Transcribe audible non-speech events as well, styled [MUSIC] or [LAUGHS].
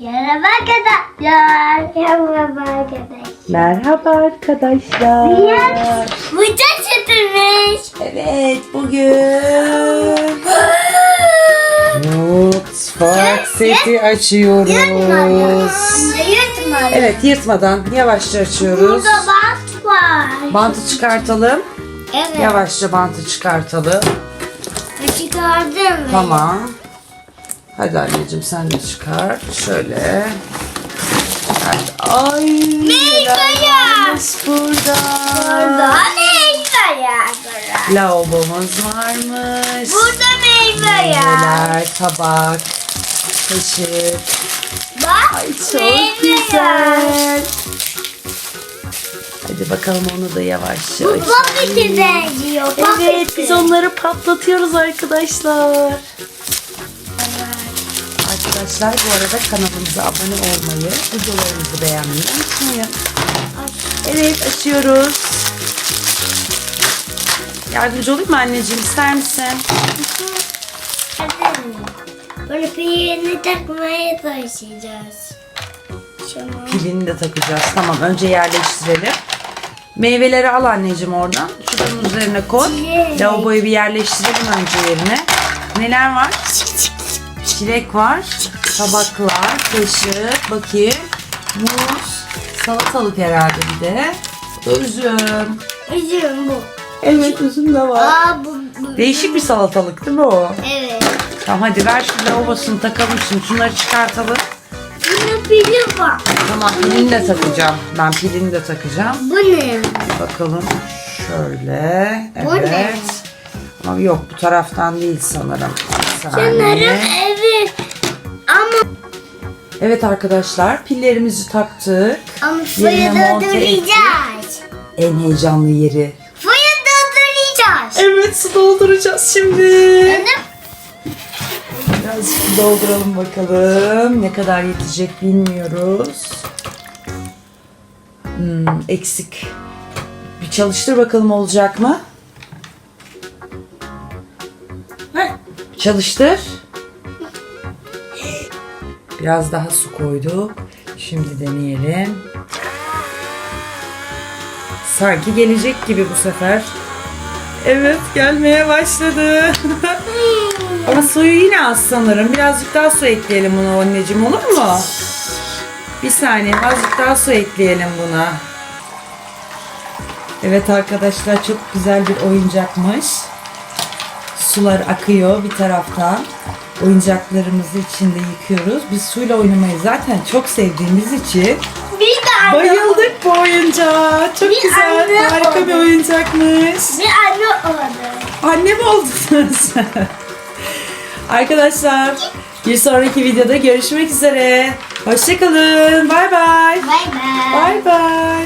Merhaba arkadaşlar. Merhaba arkadaşlar. Merhaba arkadaşlar. Bıçak getirmiş. Evet bugün mutfak seti açıyoruz. Yırtma. Evet yırtmadan yavaşça açıyoruz. Burada bant var. Bantı çıkartalım. Evet. Yavaşça bantı çıkartalım. Çıkardım. Tamam. Hadi anneciğim sen de çıkar. Şöyle. Hadi. Ay. neler varmış Burada. Burada meyve yağı. Lavabomuz varmış. Burada meyve. Meyveler, tabak, kaşık. Bak. Ay çok meyve güzel. Hadi bakalım onu da yavaşça Bu açalım. papeti benziyor. Evet biz onları patlatıyoruz arkadaşlar. Arkadaşlar bu arada kanalımıza abone olmayı, videolarımızı beğenmeyi unutmayın. Evet açıyoruz. Yardımcı olayım mı anneciğim ister misin? Böyle pirini takmaya taşıyacağız. Pilini de takacağız. Tamam önce yerleştirelim. Meyveleri al anneciğim oradan. Şuranın üzerine koy. Çilek. Lavaboyu bir yerleştirelim önce yerine. Neler var? Çilek var. Tabaklar, kaşık, bakayım. Muz, salatalık herhalde bir de. Üzüm. Üzüm bu. Evet üzüm de var. Aa bu. bu. Değişik bir salatalık değil mi o? Evet. Tamam hadi ver şu lavabosunu takalım şimdi. Şunları çıkartalım. Bunun pili var. Tamam pilini de takacağım. Ben pilini de takacağım. Bu ne? Bakalım şöyle. Bu ne? Evet. Ama yok bu taraftan değil sanırım. Bir saniye. Ama Evet arkadaşlar pillerimizi taktık. ama Yerine fırında monte duracağız. En heyecanlı yeri. Fırında duracağız. Evet su dolduracağız şimdi. Benim Biraz su dolduralım bakalım. Ne kadar yetecek bilmiyoruz. Hmm, eksik. Bir çalıştır bakalım olacak mı? Heh, Çalıştır. Biraz daha su koyduk. Şimdi deneyelim. Sanki gelecek gibi bu sefer. Evet gelmeye başladı. [LAUGHS] Ama suyu yine az sanırım. Birazcık daha su ekleyelim buna anneciğim olur mu? Bir saniye azıcık daha su ekleyelim buna. Evet arkadaşlar çok güzel bir oyuncakmış. Sular akıyor bir taraftan. Oyuncaklarımızı içinde yıkıyoruz. Biz suyla oynamayı zaten çok sevdiğimiz için bir tane. bayıldık bu oyuncağa. Çok Bir güzel, anne harika bir oldu. oyuncakmış. Bir anne oldu. Anne mi oldunuz? [LAUGHS] Arkadaşlar bir sonraki videoda görüşmek üzere. Hoşçakalın. Bay bay. Bay bay. Bay bay.